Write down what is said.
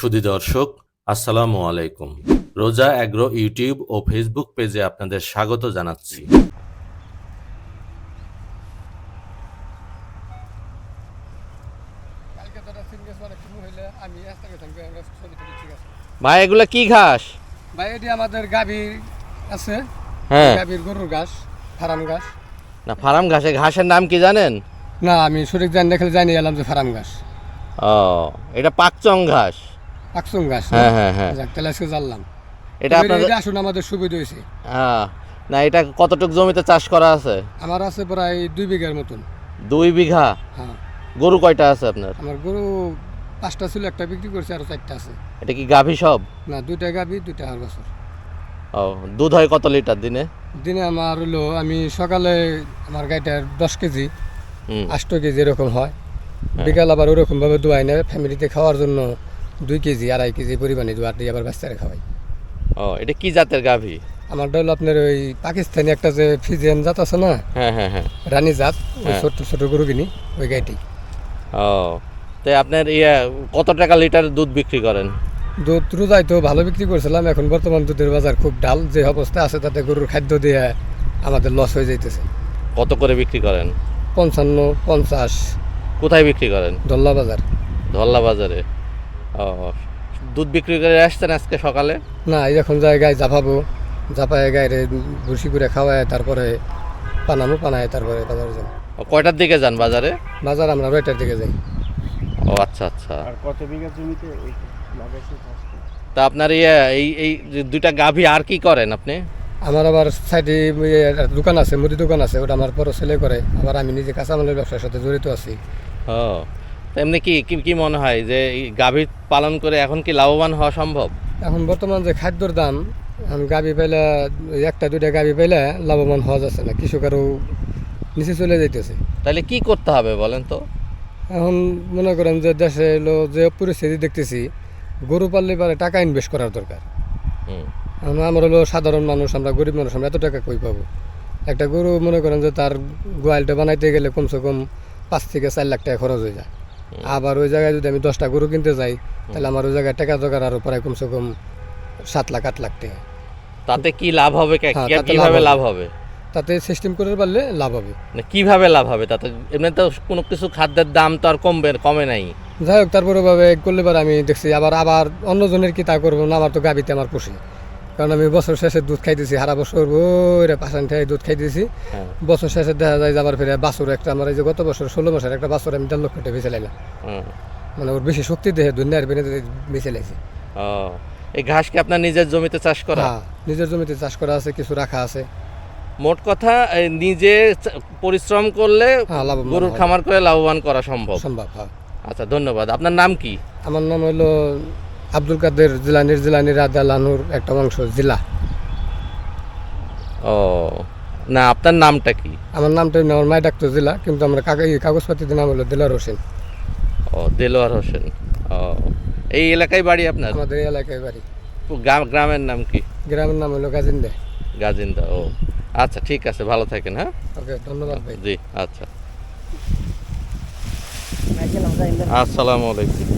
সুধী দর্শক আসসালামু আলাইকুম। রোজা অ্যাগ্রো ইউটিউব ও ফেসবুক পেজে আপনাদের স্বাগত জানাচ্ছি। ভাই এগুলা কি ঘাস? ভাই এটি আমাদের গাভীর আছে। হ্যাঁ। গাভীর গরুর ঘাস ফার্ম ঘাস। না ফার্ম ঘাসে ঘাসের নাম কি জানেন? না আমি সঠিক জানি দেখলে জানি এলাম যে ফার্ম ঘাস। ও এটা পাকচং ঘাস। পাকসুম ঘাস হ্যাঁ হ্যাঁ হ্যাঁ। যাক তাহলে আজকে জানলাম। এটা আপনাদের আসুন আমাদের সুবিধা হয়েছে। হ্যাঁ না এটা কতটুক জমিতে চাষ করা আছে? আমার আছে প্রায় দুই বিঘার মতন। দুই বিঘা? হ্যাঁ। গরু কয়টা আছে আপনার? আমার গরু পাঁচটা ছিল একটা বিক্রি করছে আর চারটা আছে। এটা কি গাভী সব? না দুইটা গাভী দুইটা হার বছর। ও দুধ হয় কত লিটার দিনে? দিনে আমার হলো আমি সকালে আমার গাইটার দশ কেজি আষ্ট কেজি এরকম হয়। বিকাল আবার ওরকমভাবে দোয়াই নেয় ফ্যামিলিতে খাওয়ার জন্য দুই কেজি আড়াই কেজি পরিমাণে দোয়ার দিয়ে আবার বাচ্চারা খাওয়াই। ও এটা কি জাতের গাভী? আমারটা হলো আপনার ওই পাকিস্তানি একটা যে ফিজিয়ান জাত আছে না? হ্যাঁ হ্যাঁ হ্যাঁ। রানী জাত ওই হ্যাঁ। ছোট ছোট গরু কিনি ওই গাইটি। ও তো আপনার ইয়ে কত টাকা লিটার দুধ বিক্রি করেন? দুধ রোজাই তো ভালো বিক্রি করছিলাম এখন বর্তমান দুধের বাজার খুব ডাল যে অবস্থা আছে তাতে গরুর খাদ্য দিয়ে আমাদের লস হয়ে যাইতেছে। কত করে বিক্রি করেন? পঞ্চান্ন পঞ্চাশ। কোথায় বিক্রি করেন? দল্লা বাজার। ধল্লা বাজারে। দুধ বিক্রি করে আসছেন আজকে সকালে? না এই যখন যায় গায়ে জাফাবো জাপায় গায়ে ভুসি করে খাওয়ায় তারপরে পানামো পানায় তারপরে বাজারে ও, কয়টার দিকে যান বাজারে? বাজার আমরা রয়টার দিকে যাই। ও আচ্ছা আচ্ছা। আর কত বিঘা জমিতে? তা আপনার ইয়ে এই এই যে দুইটা গাভী আর কি করেন আপনি? আমার আবার সাইডে দোকান আছে মুদি দোকান আছে ওটা আমার বড় ছেলে করে। আবার আমি নিজে কাঁচামালের ব্যবসার সাথে জড়িত আছি। ও এমনি কি কি- মনে হয় যে গাভী পালন করে এখন কি লাভবান হওয়া সম্ভব? এখন বর্তমান যে খাদ্যর দাম গাভি পাইলে একটা দুইটা গাভী পাইলে লাভবান হওয়া যাচ্ছে না কৃষক আরও নিচে চলে যাইতেছে। তাহলে কি করতে হবে বলেন তো? এখন মনে করেন যে দেশে এলো যে পরিস্থিতি দেখতেছি গরু পাললে পারে টাকা ইনভেস্ট করার দরকার। আমরা হলো সাধারণ মানুষ আমরা গরিব মানুষ আমরা এত টাকা কই পাবো? একটা গরু মনে করেন যে তার গোয়ালটা বানাইতে গেলে কমসে কম পাঁচ থেকে চার লাখ টাকা খরচ হয়ে যায়। আবার ওই জায়গায় যদি আমি দশটা গরু কিনতে যাই তাহলে আমার ওই জায়গায় টাকা জোগাড় আরও প্রায় কমসে কম সাত লাখ আট লাখ টাকা। তাতে কি লাভ হবে? হ্যাঁ, কীভাবে লাভ হবে। তাতে সিস্টেম করে পারলে লাভ হবে। মানে কীভাবে লাভ হবে? তাতে এমনি তো কোনো কিছু খাদ্যের দাম তো আর কমবে কমে নাই। যাই হোক তারপরে ভাবে করলে আমি দেখছি আবার আবার অন্যজনের কি তা করব না আমার তো গাবিতে আমার খুশি কারণ আমি বছর শেষে দুধ খাইতেছি সারা বছর ওরে পাশান থেকে দুধ খাইতেছি। হ্যাঁ। বছর শেষে দেখা যায় যাবার ফিরে বাছুর একটা আমার এই যে গত বছর ষোলো মাসের একটা বাছুর আমি দেড় লক্ষ টাকা বেঁচে লাইলাম। মানে ওর বেশি শক্তি দেহে দুনিয়ার বেনে বেঁচে লাইছি। এই ঘাস কি আপনার নিজের জমিতে চাষ করা? হ্যাঁ নিজের জমিতে চাষ করা আছে কিছু রাখা আছে। মোট কথা এই নিজে পরিশ্রম করলে হ্যাঁ, গরুর খামার করে লাভবান করা সম্ভব। সম্ভব হ্যাঁ। আচ্ছা ধন্যবাদ। আপনার নাম কি? আমার নাম হলো আব্দুল কাদের জিলানির জিলানি রাজা লানুর একটা অংশ জেলা। ও না আপনার নামটা কি? আমার নামটা আমার মায় ডাক্তার জেলা কিন্তু আমরা কাগজ কাগজপাতির নাম হলো দিলার হোসেন। ও দেলোয়ার হোসেন। ও এই এলাকায় বাড়ি আপনার? আমাদের এই এলাকায় বাড়ি। গ্রামের নাম কি? গ্রামের নাম হলো গাজিন্দে। গাজিন্দা ও। আচ্ছা ঠিক আছে ভালো থাকেন হ্যাঁ? ওকে ধন্যবাদ ভাই। জি আচ্ছা। আসসালামু আলাইকুম।